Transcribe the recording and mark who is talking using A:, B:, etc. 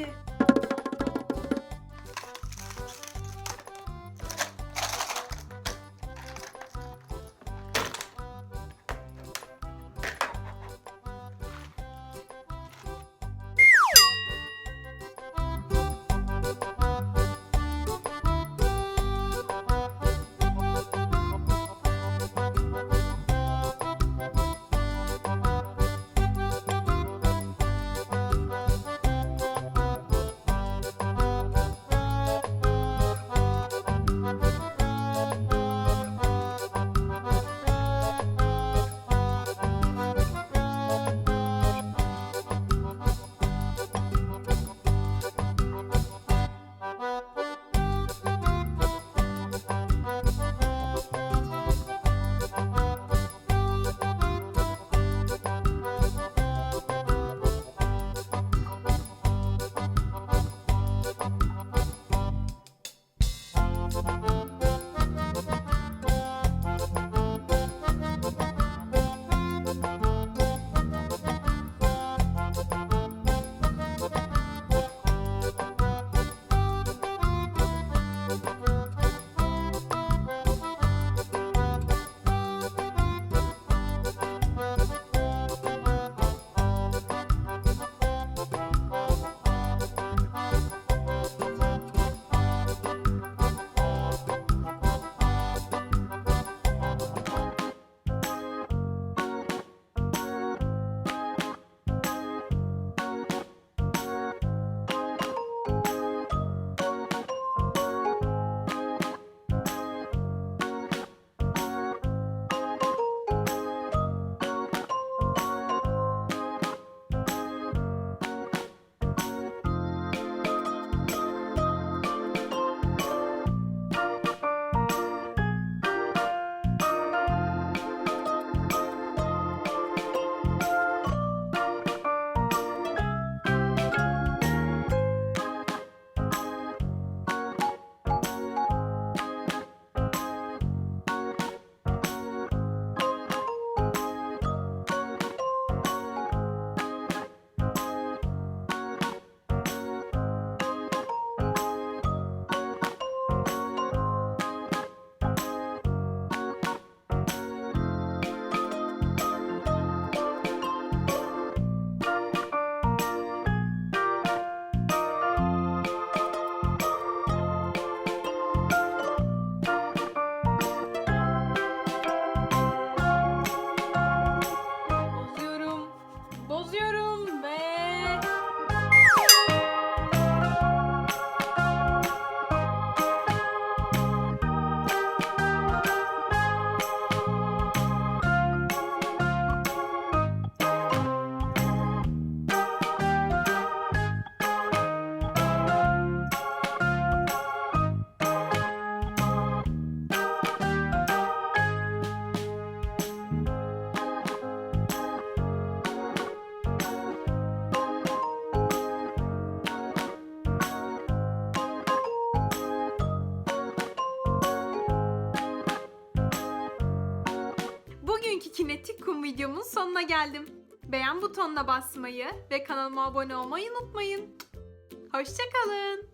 A: Salut kinetik kum videomun sonuna geldim. Beğen butonuna basmayı ve kanalıma abone olmayı unutmayın. Hoşçakalın.